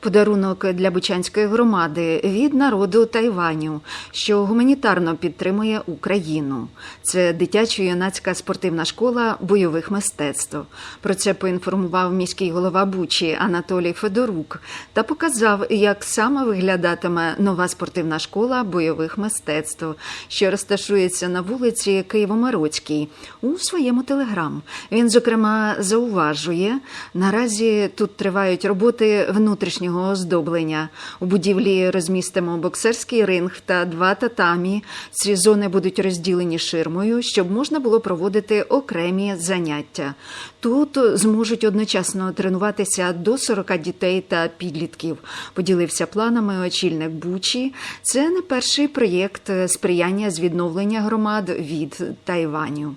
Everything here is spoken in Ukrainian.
Подарунок для Бучанської громади від народу Тайваню, що гуманітарно підтримує Україну. Це дитячо-юнацька спортивна школа бойових мистецтв. Про це поінформував міський голова Бучі Анатолій Федорук та показав, як саме виглядатиме нова спортивна школа бойових мистецтв, що розташується на вулиці Києво-Мироцькій у своєму телеграм. Він, зокрема, зауважує, наразі тут тривають роботи внутрішнього оздоблення. У будівлі розмістимо боксерський ринг та два татамі. Ці зони будуть розділені ширмою, щоб можна було проводити окремі заняття. Тут зможуть одночасно тренуватися до 40 дітей та підлітків. Поділився планами очільник Бучі. Це не перший проєкт сприяння з відновлення громад від Тайваню.